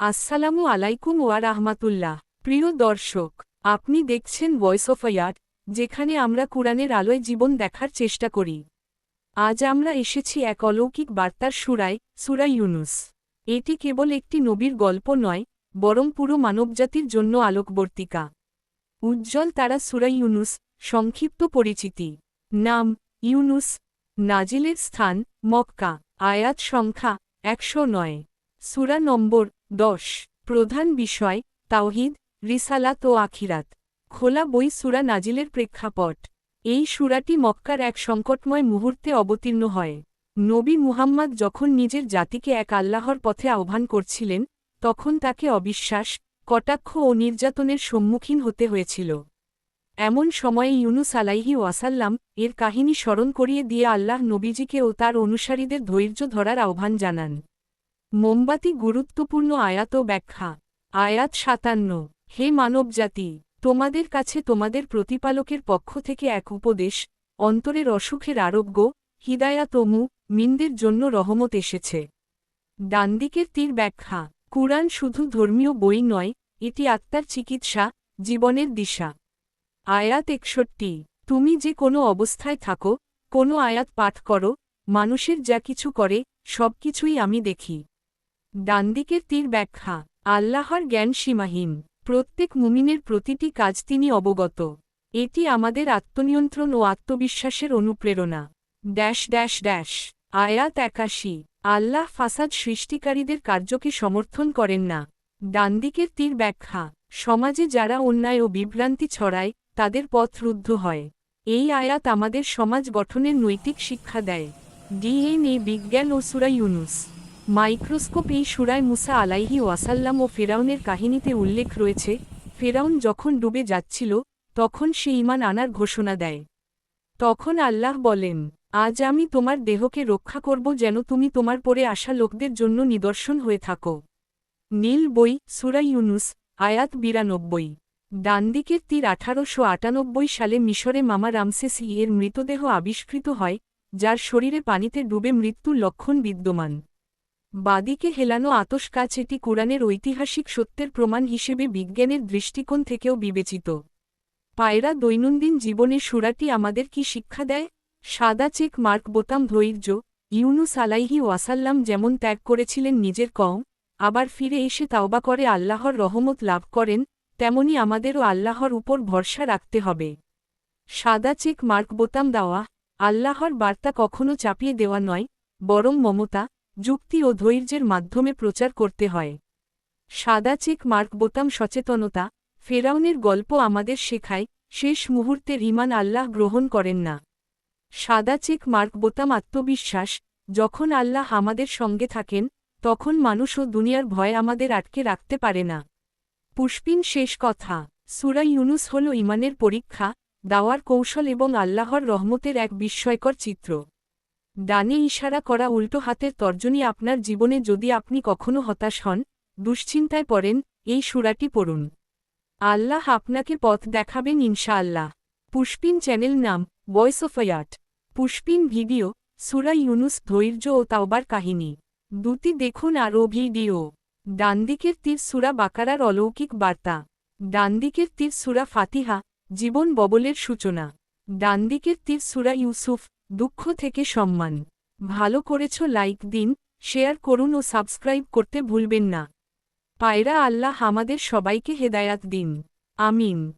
আসসালামু আলাইকুম ওয়া রাহমাতুল্লাহ। প্রিয় দর্শক, আপনি দেখছেন ভয়েস অফ ইয়ার্ড যেখানে আমরা কুরআনের আলোয় জীবন দেখার চেষ্টা করি। আজ আমরা এসেছি এক অলৌকিক বার্তার সুরায়, সুরা ইউনুস। এটি কেবল একটি নবীর গল্প নয়, বরং পুরো মানবজাতির জন্য আলোকবর্তিকা। উজ্জ্বল তারা সুরা ইউনুস, সংক্ষিপ্ত পরিচিতি। নাম, ইউনুস, নাজিলের স্থান, মক্কা, আয়াত সংখ্যা, একশো নয়। সুরা নম্বর দশ, প্রধান বিষয়, তাওহিদ, রিসালাত ও আখিরাত। খোলা বই সুরা নাজিলের প্রেক্ষাপট। এই সুরাটি মক্কার এক সংকটময় মুহূর্তে অবতীর্ণ হয়। নবী মুহাম্মদ যখন নিজের জাতিকে এক আল্লাহর পথে আহ্বান করছিলেন, তখন তাকে অবিশ্বাস, কটাক্ষ ও নির্যাতনের সম্মুখীন হতে হয়েছিল। এমন সময়ে ইউনুস আলাইহি ওয়াসাল্লাম এর কাহিনী স্মরণ করিয়ে দিয়ে আল্লাহ নবীজিকে ও তার অনুসারীদের ধৈর্য ধরার আহ্বান জানান। মোমবাতি গুরুত্বপূর্ণ আয়াত ব্যাখ্যা। আয়াত সাতান্ন, হে মানবজাতি, তোমাদের কাছে তোমাদের প্রতিপালকের পক্ষ থেকে এক উপদেশ, অন্তরের অসুখের আরোগ্য, হিদায়াত মু, মিনদের জন্য রহমত এসেছে। ডানদিকের তীর ব্যাখ্যা, কুরআন শুধু ধর্মীয় বই নয়, এটি আত্মার চিকিৎসা, জীবনের দিশা। আয়াত একষট্টি, তুমি যে কোনো অবস্থায় থাকো, কোনো আয়াত পাঠ করো, মানুষের যা কিছু করে সব কিছুই আমি দেখি। ডানদিকের তীর ব্যাখ্যা, আল্লাহর জ্ঞান সীমাহীন, প্রত্যেক মুমিনের প্রতিটি কাজ তিনি অবগত। এটি আমাদের আত্মনিয়ন্ত্রণ ও আত্মবিশ্বাসের অনুপ্রেরণা। ড্যাশ ড্যাশ ড্যাশ, আয়াত একাশি, আল্লাহ ফাসাদ সৃষ্টিকারীদের কার্যকে সমর্থন করেন না। ডানদিকের তীর ব্যাখ্যা, সমাজে যারা অন্যায় ও বিভ্রান্তি ছড়ায়, তাদের পথ রুদ্ধ হয়। এই আয়াত আমাদের সমাজ গঠনের নৈতিক শিক্ষা দেয়। ডিএনএ বিজ্ঞান ও সুরা ইউনুস। মাইক্রোস্কোপ এই সুরায় মুসা আলাইহি ওয়াসাল্লাম ও ফেরাউনের কাহিনীতে উল্লেখ রয়েছে, ফেরাউন যখন ডুবে যাচ্ছিল, তখন সে ইমান আনার ঘোষণা দেয়। তখন আল্লাহ বলেন, আজ আমি তোমার দেহকে রক্ষা করব যেন তুমি তোমার পরে আসা লোকদের জন্য নিদর্শন হয়ে থাকো। নীল বই, সুরা ইউনুস, আয়াত বিরানব্বই। ডানদিকের তীর আঠারোশো আটানব্বই সালে মিশরে মামা রামসেস ই এর মৃতদেহ আবিষ্কৃত হয়, যার শরীরে পানিতে ডুবে মৃত্যুর লক্ষণ বিদ্যমান। বাদিকে হেলানো আতস কাছ এটি কোরআনের ঐতিহাসিক সত্যের প্রমাণ হিসেবে বিজ্ঞানের দৃষ্টিকোণ থেকেও বিবেচিত। পায়রা দৈনন্দিন জীবনে সুরাটি আমাদের কি শিক্ষা দেয়? সাদা চেক মার্ক বোতাম ধৈর্য, ইউনুস আলাইহি ওয়াসাল্লাম যেমন ত্যাগ করেছিলেন নিজের কম আবার ফিরে এসে তাওবা করে আল্লাহর রহমত লাভ করেন, তেমনি আমাদেরও আল্লাহর উপর ভরসা রাখতে হবে। সাদা চেক মার্ক বোতাম দেওয়া, আল্লাহর বার্তা কখনো চাপিয়ে দেওয়া নয়, বরং মমতা যুক্তি ও ধৈর্যের মাধ্যমে প্রচার করতে হয়। সাদা চেক মার্ক বোতাম সচেতনতা, ফেরাউনের গল্প আমাদের শেখায়, শেষ মুহূর্তে রিমান আল্লাহ গ্রহণ করেন না। সাদা চেক মার্ক বোতাম আত্মবিশ্বাস, যখন আল্লাহ আমাদের সঙ্গে থাকেন, তখন মানুষ ও দুনিয়ার ভয় আমাদের আটকে রাখতে পারে না। পুষ্পিন শেষ কথা, সুরা ইউনুস হল ইমানের পরীক্ষা, দাওয়ার কৌশল এবং আল্লাহর রহমতের এক বিস্ময়কর চিত্র। ডানে ইশারা করা উল্টো হাতের তর্জনী আপনার জীবনে যদি আপনি কখনো হতাশ হন, দুশ্চিন্তায় পড়েন, এই সুরাটি পড়ুন। আল্লাহ আপনাকে পথ দেখাবেন ইনশাআল্লাহ। পুষ্পিন চ্যানেল নাম ভয়েস অফ আয়ার্ট পুষ্পিন ভিডিও, সুরা ইউনুস, ধৈর্য ও তাওবার কাহিনী। দুটি দেখুন আরও ভিডিও। ডানদিকের তীর সুরা বাকারার অলৌকিক বার্তা। ডানদিকের তীর সুরা ফাতিহা, জীবন ববলের সূচনা। ডানদিকের তীর সুরা ইউসুফ। দুঃখ থেকে সম্মান। ভালো করেছ, লাইক দিন, শেয়ার করুন ও সাবস্ক্রাইব করতে ভুলবেন না। পায়রা আল্লাহ আমাদের সবাইকে হেদায়াত দিন। আমিন।